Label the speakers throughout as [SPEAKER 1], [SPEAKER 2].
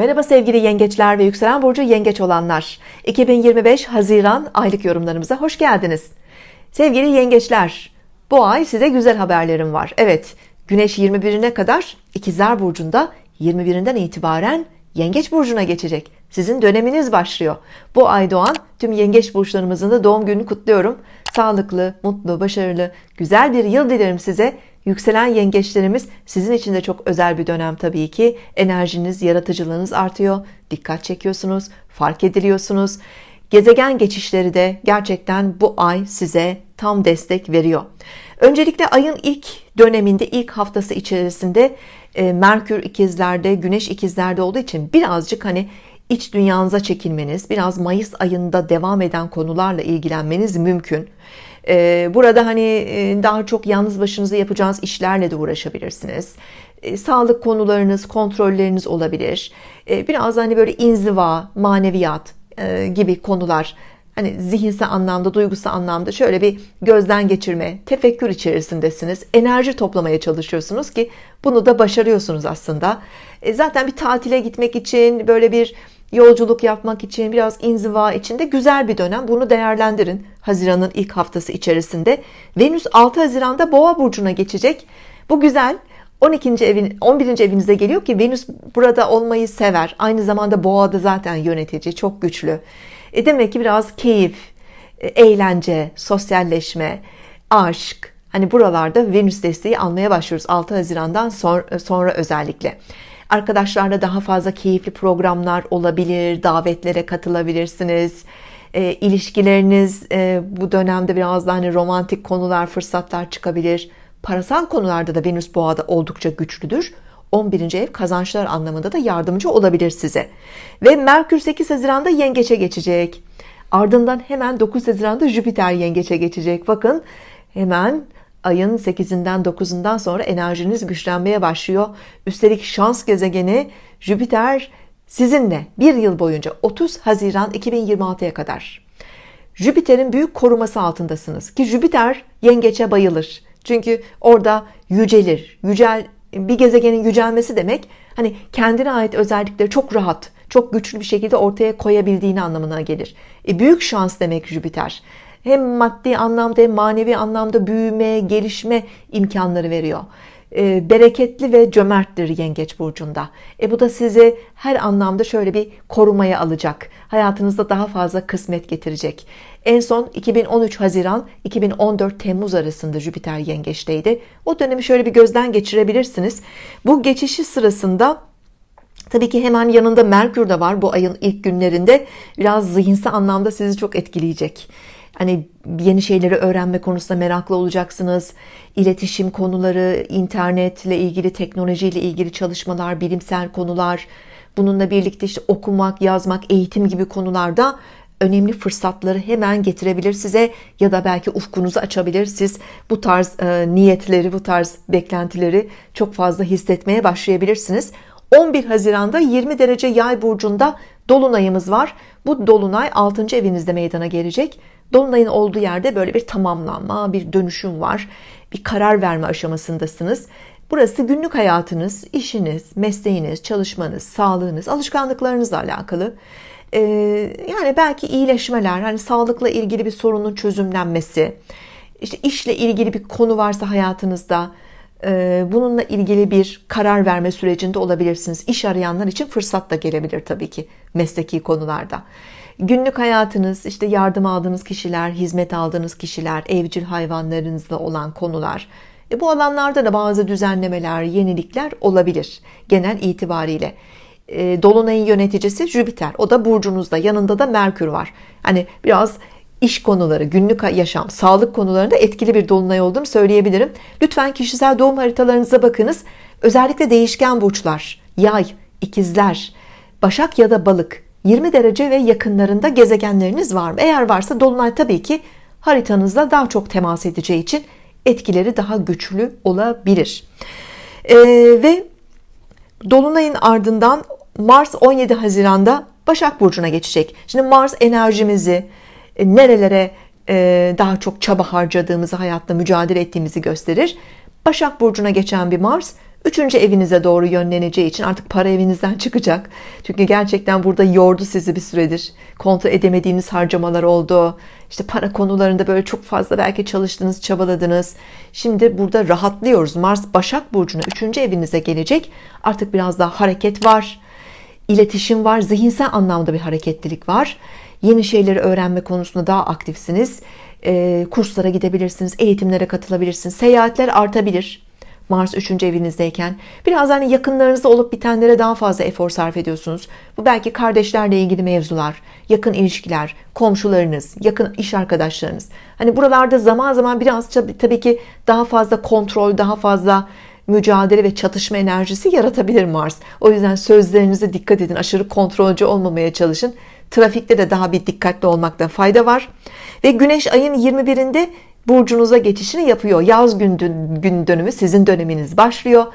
[SPEAKER 1] Merhaba sevgili yengeçler ve yükselen burcu yengeç olanlar. 2025 Haziran aylık yorumlarımıza hoş geldiniz. Sevgili yengeçler, bu ay size güzel haberlerim var. Evet, Güneş 21'ine kadar İkizler burcunda 21'inden itibaren Yengeç burcuna geçecek. Sizin döneminiz başlıyor. Bu ay doğan tüm yengeç burçlarımızın da doğum gününü kutluyorum. Sağlıklı, mutlu, başarılı, güzel bir yıl dilerim size. Yükselen yengeçlerimiz sizin için de çok özel bir dönem tabii ki. Enerjiniz, yaratıcılığınız artıyor. Dikkat çekiyorsunuz, fark ediliyorsunuz. Gezegen geçişleri de gerçekten bu ay size tam destek veriyor. Öncelikle ayın ilk döneminde, ilk haftası içerisinde e, Merkür ikizlerde, Güneş ikizlerde olduğu için birazcık hani iç dünyanıza çekilmeniz, biraz Mayıs ayında devam eden konularla ilgilenmeniz mümkün. E, burada hani e, daha çok yalnız başınıza yapacağınız işlerle de uğraşabilirsiniz. Sağlık konularınız, kontrolleriniz olabilir. Biraz hani böyle inziva, maneviyat gibi konular hani zihinsel anlamda, duygusal anlamda şöyle bir gözden geçirme, tefekkür içerisindesiniz. Enerji toplamaya çalışıyorsunuz ki bunu da başarıyorsunuz aslında. E zaten bir tatile gitmek için, böyle bir yolculuk yapmak için, biraz inziva için de güzel bir dönem. Bunu değerlendirin. Haziran'ın ilk haftası içerisinde. Venüs 6 Haziran'da Boğa burcuna geçecek. Bu güzel. 12. evin 11. evinize geliyor ki Venüs burada olmayı sever. Aynı zamanda Boğa'da zaten yönetici, çok güçlü. E demek ki biraz keyif, e, eğlence, sosyalleşme, aşk, hani buralarda Venüs desteği almaya başlıyoruz 6 Haziran'dan sonra, sonra özellikle. Arkadaşlarla daha fazla keyifli programlar olabilir, davetlere katılabilirsiniz. E, ilişkileriniz e, bu dönemde biraz daha hani romantik konular, fırsatlar çıkabilir. Parasal konularda da Venüs Boğa'da oldukça güçlüdür. 11. ev kazançlar anlamında da yardımcı olabilir size. Ve Merkür 8 Haziran'da yengeçe geçecek. Ardından hemen 9 Haziran'da Jüpiter yengeçe geçecek. Bakın hemen ayın 8'inden 9'undan sonra enerjiniz güçlenmeye başlıyor. Üstelik şans gezegeni Jüpiter sizinle bir yıl boyunca 30 Haziran 2026'ya kadar. Jüpiter'in büyük koruması altındasınız ki Jüpiter yengeçe bayılır. Çünkü orada yücelir. Yücel bir gezegenin yücelmesi demek hani kendine ait özellikleri çok rahat, çok güçlü bir şekilde ortaya koyabildiğini anlamına gelir. E, büyük şans demek Jüpiter. Hem maddi anlamda hem manevi anlamda büyüme, gelişme imkanları veriyor. E, bereketli ve cömerttir Yengeç burcunda. E bu da sizi her anlamda şöyle bir korumaya alacak. Hayatınızda daha fazla kısmet getirecek. En son 2013 Haziran 2014 Temmuz arasında Jüpiter Yengeç'teydi. O dönemi şöyle bir gözden geçirebilirsiniz. Bu geçişi sırasında Tabii ki hemen yanında Merkür de var bu ayın ilk günlerinde. Biraz zihinsel anlamda sizi çok etkileyecek. Hani yeni şeyleri öğrenme konusunda meraklı olacaksınız. İletişim konuları, internetle ilgili, teknolojiyle ilgili çalışmalar, bilimsel konular, bununla birlikte işte okumak, yazmak, eğitim gibi konularda önemli fırsatları hemen getirebilir size ya da belki ufkunuzu açabilir. Siz bu tarz e, niyetleri, bu tarz beklentileri çok fazla hissetmeye başlayabilirsiniz. 11 Haziran'da 20 derece yay burcunda dolunayımız var. Bu dolunay 6. evinizde meydana gelecek. Dolunayın olduğu yerde böyle bir tamamlanma, bir dönüşüm var. Bir karar verme aşamasındasınız. Burası günlük hayatınız, işiniz, mesleğiniz, çalışmanız, sağlığınız, alışkanlıklarınızla alakalı. Ee, yani belki iyileşmeler, hani sağlıkla ilgili bir sorunun çözümlenmesi, işte işle ilgili bir konu varsa hayatınızda bununla ilgili bir karar verme sürecinde olabilirsiniz. İş arayanlar için fırsat da gelebilir tabii ki mesleki konularda. Günlük hayatınız, işte yardım aldığınız kişiler, hizmet aldığınız kişiler, evcil hayvanlarınızla olan konular. E bu alanlarda da bazı düzenlemeler, yenilikler olabilir genel itibariyle. E, Dolunay'ın yöneticisi Jüpiter. O da burcunuzda. Yanında da Merkür var. Hani biraz iş konuları, günlük yaşam, sağlık konularında etkili bir dolunay olduğunu söyleyebilirim. Lütfen kişisel doğum haritalarınıza bakınız. Özellikle değişken burçlar, yay, ikizler, başak ya da balık 20 derece ve yakınlarında gezegenleriniz var mı? Eğer varsa dolunay tabii ki haritanızda daha çok temas edeceği için etkileri daha güçlü olabilir. Ee, ve dolunayın ardından Mars 17 Haziran'da Başak Burcu'na geçecek. Şimdi Mars enerjimizi nerelere e, daha çok çaba harcadığımızı hayatta mücadele ettiğimizi gösterir. Başak Burcu'na geçen bir Mars Üçüncü evinize doğru yönleneceği için artık para evinizden çıkacak. Çünkü gerçekten burada yordu sizi bir süredir. Kontrol edemediğiniz harcamalar oldu. İşte para konularında böyle çok fazla belki çalıştınız, çabaladınız. Şimdi burada rahatlıyoruz. Mars Başak Burcu'na üçüncü evinize gelecek. Artık biraz daha hareket var. İletişim var. Zihinsel anlamda bir hareketlilik var. Yeni şeyleri öğrenme konusunda daha aktifsiniz. E, kurslara gidebilirsiniz, eğitimlere katılabilirsiniz. Seyahatler artabilir. Mars 3. evinizdeyken biraz hani yakınlarınızda olup bitenlere daha fazla efor sarf ediyorsunuz. Bu belki kardeşlerle ilgili mevzular, yakın ilişkiler, komşularınız, yakın iş arkadaşlarınız. Hani buralarda zaman zaman biraz tabii ki daha fazla kontrol, daha fazla mücadele ve çatışma enerjisi yaratabilir Mars. O yüzden sözlerinize dikkat edin. Aşırı kontrolcü olmamaya çalışın. Trafikte de daha bir dikkatli olmakta fayda var. Ve Güneş ayın 21'inde burcunuza geçişini yapıyor. Yaz gün, gün dönümü sizin döneminiz başlıyor.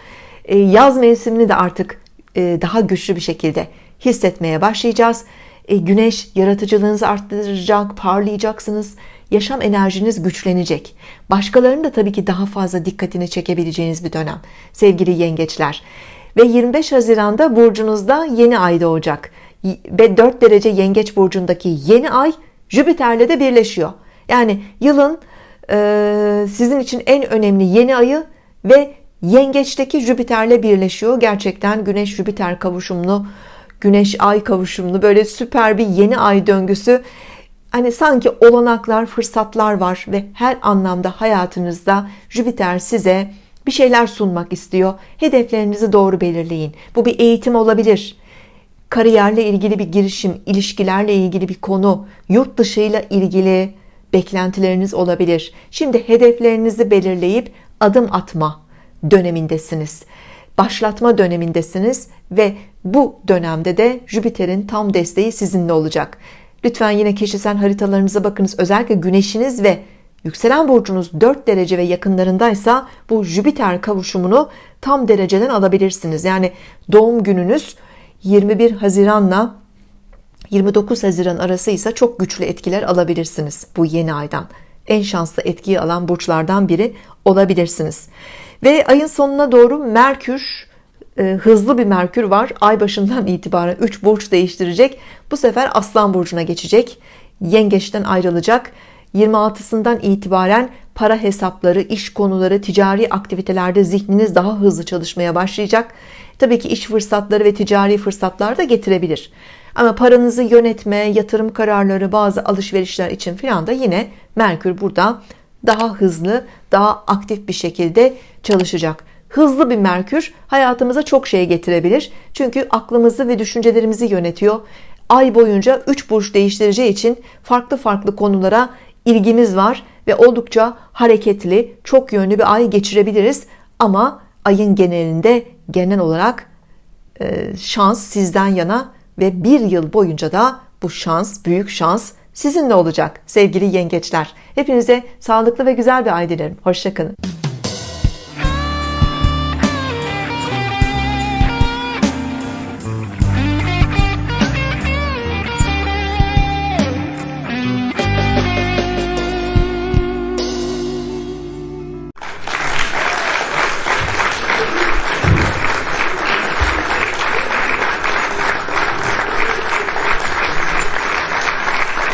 [SPEAKER 1] E, yaz mevsimini de artık e, daha güçlü bir şekilde hissetmeye başlayacağız. E, güneş yaratıcılığınızı arttıracak, parlayacaksınız. Yaşam enerjiniz güçlenecek. Başkalarının da tabii ki daha fazla dikkatini çekebileceğiniz bir dönem. Sevgili yengeçler. Ve 25 Haziran'da burcunuzda yeni ay doğacak. Ve 4 derece yengeç burcundaki yeni ay Jüpiter'le de birleşiyor. Yani yılın e, sizin için en önemli yeni ayı ve yengeçteki Jüpiter'le birleşiyor. Gerçekten Güneş Jüpiter kavuşumlu, Güneş Ay kavuşumlu böyle süper bir yeni ay döngüsü. Hani sanki olanaklar, fırsatlar var ve her anlamda hayatınızda Jüpiter size bir şeyler sunmak istiyor. Hedeflerinizi doğru belirleyin. Bu bir eğitim olabilir. Kariyerle ilgili bir girişim, ilişkilerle ilgili bir konu, yurt dışıyla ilgili beklentileriniz olabilir. Şimdi hedeflerinizi belirleyip adım atma dönemindesiniz. Başlatma dönemindesiniz ve bu dönemde de Jüpiter'in tam desteği sizinle olacak. Lütfen yine kişisel haritalarınıza bakınız. Özellikle güneşiniz ve yükselen burcunuz 4 derece ve yakınlarındaysa bu Jüpiter kavuşumunu tam dereceden alabilirsiniz. Yani doğum gününüz 21 Haziran'la 29 Haziran arası ise çok güçlü etkiler alabilirsiniz bu yeni aydan. En şanslı etkiyi alan burçlardan biri olabilirsiniz. Ve ayın sonuna doğru Merkür e, hızlı bir Merkür var. Ay başından itibaren 3 burç değiştirecek. Bu sefer Aslan burcuna geçecek. Yengeçten ayrılacak. 26'sından itibaren para hesapları, iş konuları, ticari aktivitelerde zihniniz daha hızlı çalışmaya başlayacak. Tabii ki iş fırsatları ve ticari fırsatlar da getirebilir. Ama paranızı yönetme, yatırım kararları, bazı alışverişler için filan da yine Merkür burada daha hızlı, daha aktif bir şekilde çalışacak. Hızlı bir Merkür hayatımıza çok şey getirebilir. Çünkü aklımızı ve düşüncelerimizi yönetiyor. Ay boyunca 3 burç değiştireceği için farklı farklı konulara ilgimiz var ve oldukça hareketli, çok yönlü bir ay geçirebiliriz. Ama ayın genelinde genel olarak e, şans sizden yana ve bir yıl boyunca da bu şans, büyük şans sizinle olacak sevgili yengeçler. Hepinize sağlıklı ve güzel bir ay dilerim. Hoşçakalın.